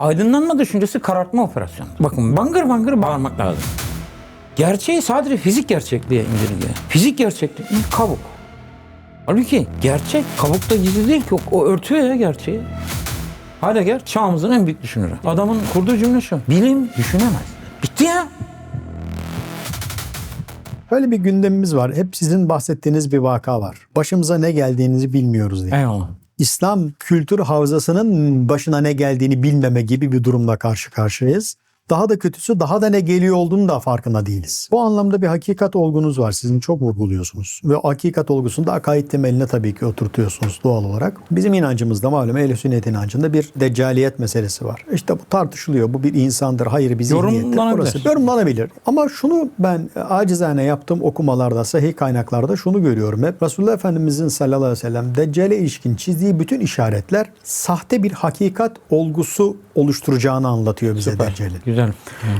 Aydınlanma düşüncesi karartma operasyonu. Bakın bangır bangır bağırmak lazım. Gerçeği sadece fizik gerçekliğe indirgiyor. Fizik gerçeklik? Kabuk. Halbuki gerçek kabukta gizli değil ki. O, o örtüyor ya gerçeği. Heidegger çağımızın en büyük düşünürü. Adamın kurduğu cümle şu. Bilim düşünemez. Bitti ya. Böyle bir gündemimiz var. Hep sizin bahsettiğiniz bir vaka var. Başımıza ne geldiğinizi bilmiyoruz diye. Eyvallah. İslam kültür havzasının başına ne geldiğini bilmeme gibi bir durumla karşı karşıyayız. Daha da kötüsü daha da ne geliyor olduğunu da farkında değiliz. Bu anlamda bir hakikat olgunuz var. Sizin çok vurguluyorsunuz. Ve hakikat olgusunu da akaid temeline tabii ki oturtuyorsunuz doğal olarak. Bizim inancımızda malum ehl sünnet inancında bir deccaliyet meselesi var. İşte bu tartışılıyor. Bu bir insandır. Hayır bir zihniyettir. Orası yorumlanabilir. Ama şunu ben acizane yaptığım okumalarda, sahih kaynaklarda şunu görüyorum hep. Resulullah Efendimizin sallallahu aleyhi ve sellem Deccale ilişkin çizdiği bütün işaretler sahte bir hakikat olgusu oluşturacağını anlatıyor bize Deccal'in. Güzel.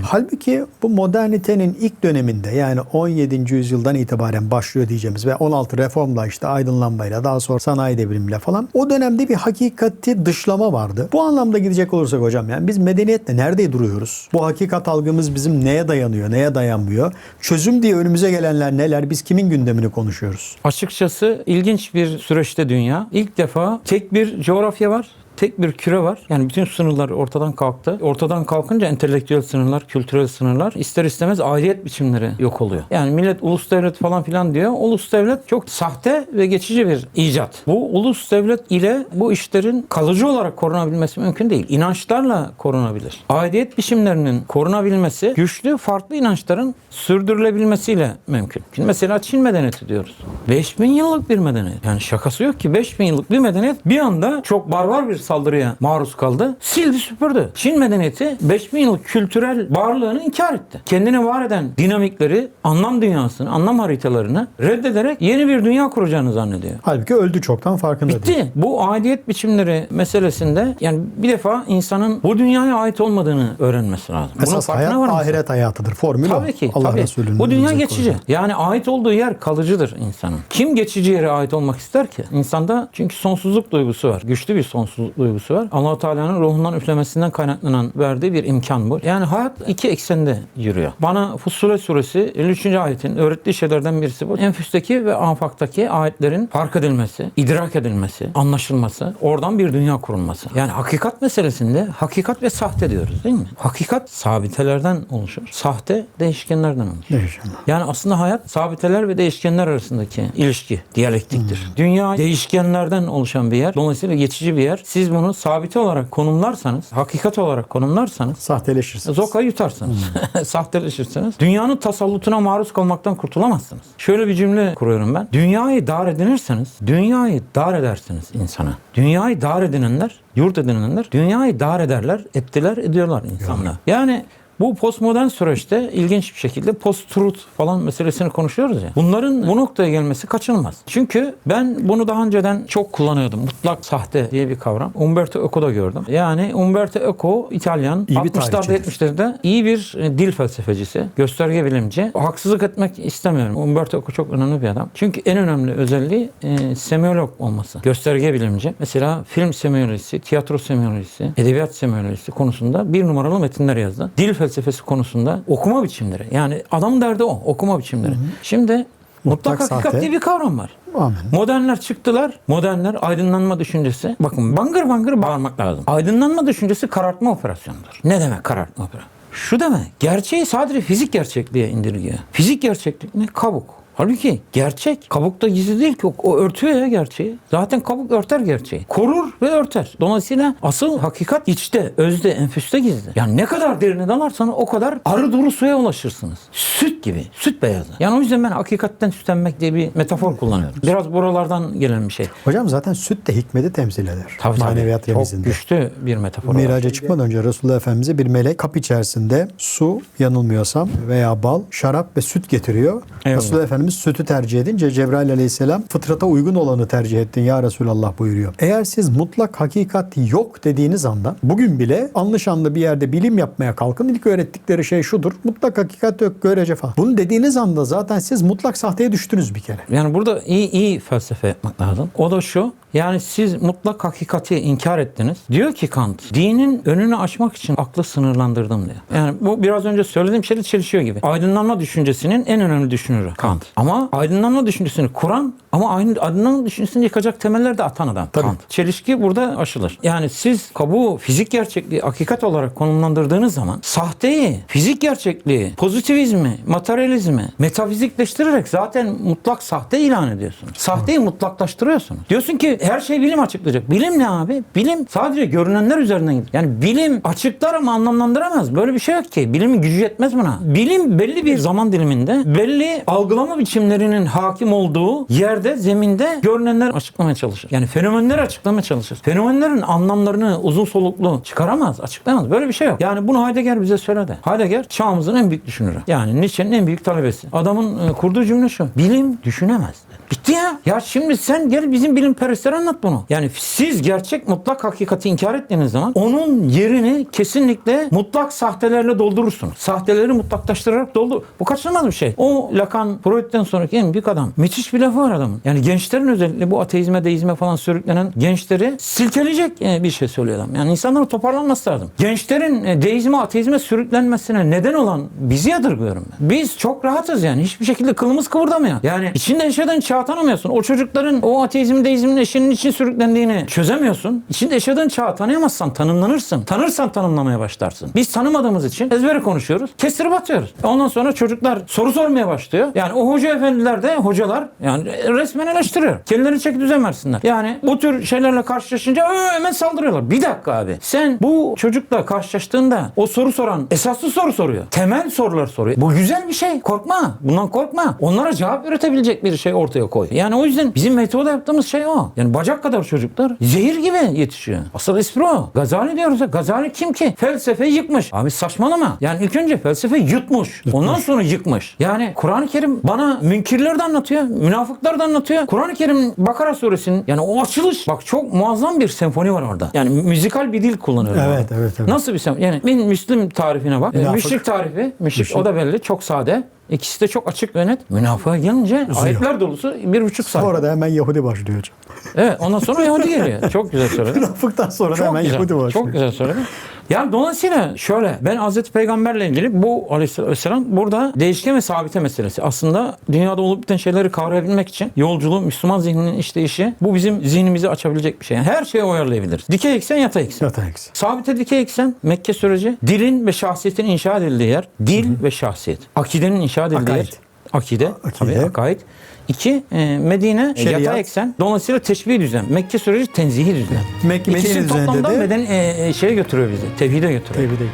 Halbuki bu modernitenin ilk döneminde yani 17. yüzyıldan itibaren başlıyor diyeceğimiz ve 16 reformla işte aydınlanmayla daha sonra sanayi devrimiyle falan o dönemde bir hakikati dışlama vardı. Bu anlamda gidecek olursak hocam yani biz medeniyetle nerede duruyoruz? Bu hakikat algımız bizim neye dayanıyor, neye dayanmıyor? Çözüm diye önümüze gelenler neler? Biz kimin gündemini konuşuyoruz? Açıkçası ilginç bir süreçte dünya. İlk defa tek bir coğrafya var. Tek bir küre var. Yani bütün sınırlar ortadan kalktı. Ortadan kalkınca entelektüel sınırlar, kültürel sınırlar ister istemez aidiyet biçimleri yok oluyor. Yani millet ulus devlet falan filan diyor. Ulus devlet çok sahte ve geçici bir icat. Bu ulus devlet ile bu işlerin kalıcı olarak korunabilmesi mümkün değil. İnançlarla korunabilir. Aidiyet biçimlerinin korunabilmesi güçlü farklı inançların sürdürülebilmesiyle mümkün. Şimdi mesela Çin medeniyeti diyoruz. 5000 yıllık bir medeniyet. Yani şakası yok ki 5000 yıllık bir medeniyet bir anda çok barbar bir saldırıya maruz kaldı. Sildi süpürdü. Çin medeniyeti 5000 yıllık kültürel varlığını inkar etti. Kendine var eden dinamikleri, anlam dünyasını, anlam haritalarını reddederek yeni bir dünya kuracağını zannediyor. Halbuki öldü çoktan farkında değil. Bitti. Bu aidiyet biçimleri meselesinde yani bir defa insanın bu dünyaya ait olmadığını öğrenmesi lazım. Bunun Esas farkına hayat var mısın? ahiret hayatıdır. Formül. Tabii ki. Allah tabii. Resulü'nün Bu dünya geçici. koyduğu. Yani ait olduğu yer kalıcıdır insanın. Kim geçici yere ait olmak ister ki? İnsanda çünkü sonsuzluk duygusu var. Güçlü bir sonsuzluk duygusu var. allah Teala'nın ruhundan üflemesinden kaynaklanan verdiği bir imkan bu. Yani hayat iki eksende yürüyor. Bana Fussilet suresi 53. ayetin öğrettiği şeylerden birisi bu. Enfüsteki ve afaktaki ayetlerin fark edilmesi, idrak edilmesi, anlaşılması, oradan bir dünya kurulması. Yani hakikat meselesinde hakikat ve sahte diyoruz değil mi? Hakikat sabitelerden oluşur. Sahte değişkenlerden oluşur. Değişim. Yani aslında hayat sabiteler ve değişkenler arasındaki ilişki, diyalektiktir. Dünya değişkenlerden oluşan bir yer. Dolayısıyla geçici bir yer. Siz bunu sabite olarak konumlarsanız, hakikat olarak konumlarsanız Sahteleşirsiniz. Zoka'yı yutarsınız. Sahteleşirsiniz. Dünyanın tasallutuna maruz kalmaktan kurtulamazsınız. Şöyle bir cümle kuruyorum ben. Dünyayı dar edinirseniz, dünyayı dar edersiniz insana. Dünyayı dar edinenler, yurt edinenler, dünyayı dar ederler, ettiler, ediyorlar insanlar. Yani bu postmodern süreçte ilginç bir şekilde post-truth falan meselesini konuşuyoruz ya. Bunların bu noktaya gelmesi kaçınılmaz. Çünkü ben bunu daha önceden çok kullanıyordum. Mutlak sahte diye bir kavram. Umberto Eco'da gördüm. Yani Umberto Eco İtalyan İyi bir 60'larda tarihçidir. 70'lerde iyi bir e, dil felsefecisi, gösterge bilimci. Haksızlık etmek istemiyorum. Umberto Eco çok önemli bir adam. Çünkü en önemli özelliği e, semiyolog olması. Gösterge bilimci. Mesela film semiyolojisi, tiyatro semiyolojisi, edebiyat semiyolojisi konusunda bir numaralı metinler yazdı. Dil felsefesi konusunda okuma biçimleri. Yani adamın derdi o. Okuma biçimleri. Şimdi mutlak, Mutlak hakikat sahte. diye bir kavram var. Amin. Modernler çıktılar. Modernler aydınlanma düşüncesi. Bakın bangır bangır bağırmak lazım. Aydınlanma düşüncesi karartma operasyonudur. Ne demek karartma operasyonu? Şu demek. Gerçeği sadece fizik gerçekliğe indirgiyor. Fizik gerçeklik ne? Kabuk. Halbuki gerçek kabukta gizli değil ki. O, örtüyor ya gerçeği. Zaten kabuk örter gerçeği. Korur ve örter. Dolayısıyla asıl hakikat içte, özde, enfüste gizli. Yani ne kadar derine dalarsanız o kadar arı duru suya ulaşırsınız. Süt gibi. Süt beyazı. Yani o yüzden ben hakikatten süt emmek diye bir metafor kullanıyorum. Biraz buralardan gelen bir şey. Hocam zaten süt de hikmeti temsil eder. Tabii tabii. Maneviyat Çok remizinde. güçlü bir metafor. Miraca çıkmadan önce Resulullah Efendimiz'e bir melek kap içerisinde su yanılmıyorsam veya bal, şarap ve süt getiriyor. Eyvallah. Resulullah Efendimiz sütü tercih edince Cebrail aleyhisselam fıtrata uygun olanı tercih ettin ya Resulallah buyuruyor. Eğer siz mutlak hakikat yok dediğiniz anda bugün bile anlı şanlı bir yerde bilim yapmaya kalkın ilk öğrettikleri şey şudur. Mutlak hakikat yok görece falan. Bunu dediğiniz anda zaten siz mutlak sahteye düştünüz bir kere. Yani burada iyi iyi felsefe yapmak lazım. O da şu. Yani siz mutlak hakikati inkar ettiniz. Diyor ki Kant, dinin önünü açmak için aklı sınırlandırdım diyor. Yani bu biraz önce söylediğim şeyle çelişiyor gibi. Aydınlanma düşüncesinin en önemli düşünürü Kant. Ama aydınlanma düşüncesini kuran ama aynı aydınlanma düşüncesini yıkacak temeller de atan adam Tabii. Kant. Çelişki burada aşılır. Yani siz kabuğu fizik gerçekliği hakikat olarak konumlandırdığınız zaman sahteyi, fizik gerçekliği, pozitivizmi, materyalizmi metafizikleştirerek zaten mutlak sahte ilan ediyorsunuz. Sahteyi mutlaklaştırıyorsunuz. Diyorsun ki her şey bilim açıklayacak. Bilim ne abi? Bilim sadece görünenler üzerinden gidiyor. Yani bilim açıklar ama anlamlandıramaz. Böyle bir şey yok ki. Bilimin gücü yetmez buna. Bilim belli bir zaman diliminde belli algılama biçimlerinin hakim olduğu yerde, zeminde görünenler açıklamaya çalışır. Yani fenomenleri açıklamaya çalışır. Fenomenlerin anlamlarını uzun soluklu çıkaramaz, açıklayamaz. Böyle bir şey yok. Yani bunu Heidegger bize söyledi. Heidegger çağımızın en büyük düşünürü. Yani Nietzsche'nin en büyük talebesi. Adamın e, kurduğu cümle şu. Bilim düşünemez. Bitti ya. Ya şimdi sen gel bizim bilim perestlere anlat bunu. Yani siz gerçek mutlak hakikati inkar ettiğiniz zaman onun yerini kesinlikle mutlak sahtelerle doldurursunuz. Sahteleri mutlaklaştırarak doldur. Bu kaçınılmaz bir şey. O Lacan, Freud'den sonraki en büyük adam. Müthiş bir lafı var adamın. Yani gençlerin özellikle bu ateizme, deizme falan sürüklenen gençleri silkeleyecek e, bir şey söylüyor adam. Yani insanların toparlanması lazım. Gençlerin e, deizme, ateizme sürüklenmesine neden olan bizi yadırgıyorum ben. Biz çok rahatız yani. Hiçbir şekilde kılımız kıvırdamıyor. Yani içinde yaşadığın çağı tanımıyorsun. O çocukların o ateizm, deizmin eşinin için sürüklendiğini çözemiyorsun. İçinde yaşadığın çağı tanıyamazsan tanımlanırsın. Tanırsan tanımlamaya başlarsın. Biz tanımadığımız için ezbere konuşuyoruz. Kestirip atıyoruz. Ondan sonra çocuklar soru sormaya başlıyor. Yani o hoca efendiler de hocalar yani resmen eleştiriyor. Kendilerini çeki düzen versinler. Yani bu tür şeylerle karşılaşınca "Aa, hemen saldırıyorlar. Bir dakika abi. Sen bu çocukla karşılaştığında o soru soran esaslı soru soruyor. Temel sorular soruyor. Bu güzel bir şey. Korkma. Bundan korkma. Onlara cevap üretebilecek bir şey ortaya koy. Yani o yüzden bizim metoda yaptığımız şey o. Yani bacak kadar çocuklar zehir gibi yetişiyor. Asıl espri o. Gazali diyoruz ya. Gazali kim ki? Felsefeyi yıkmış. Abi saçmalama. Yani ilk önce felsefe yutmuş. Ondan sonra yıkmış. Yani Kur'an-ı Kerim bana münkirleri de anlatıyor. Münafıkları da anlatıyor. Kur'an-ı Kerim Bakara suresinin yani o açılış bak çok muazzam bir senfoni var orada. Yani müzikal bir dil kullanıyor. Evet, evet, evet. Nasıl bir senfoni? Yani bir Müslüm tarifine bak. Münafık. Müşrik tarifi. Müşrik, Müşrik. o da belli. Çok sade. İkisi de çok açık ve net. Münafığa gelince ayetler dolusu bir buçuk saat. Sonra da hemen Yahudi başlıyor hocam. Evet ondan sonra Yahudi geliyor. Çok güzel söyledin. Münafıktan sonra da Çok hemen güzel. Yahudi başlıyor. Çok güzel söyledin. Yani dolayısıyla şöyle ben Hazreti Peygamberle ilgili bu aleyhisselam burada değişken ve sabite meselesi. Aslında dünyada olup biten şeyleri kavrayabilmek için yolculuğu Müslüman zihninin işleyişi bu bizim zihnimizi açabilecek bir şey. Yani her şeye uyarlayabiliriz. Dikey eksen yatay eksen. Yatay eksi. Sabite dikey eksen Mekke süreci dilin ve şahsiyetin inşa edildiği yer. Dil ve şahsiyet. Akidenin inşa edildiği Akaid. yer. Akide. Akide. Tabii akaid. İki, e, Medine Şeriat. yatay eksen. Dolayısıyla teşbih düzen. Mekke süreci tenzihi düzen. Mekke İkisi Medine toplamda de beden e, e, şeye götürüyor bizi. Tevhide götürüyor. tevhid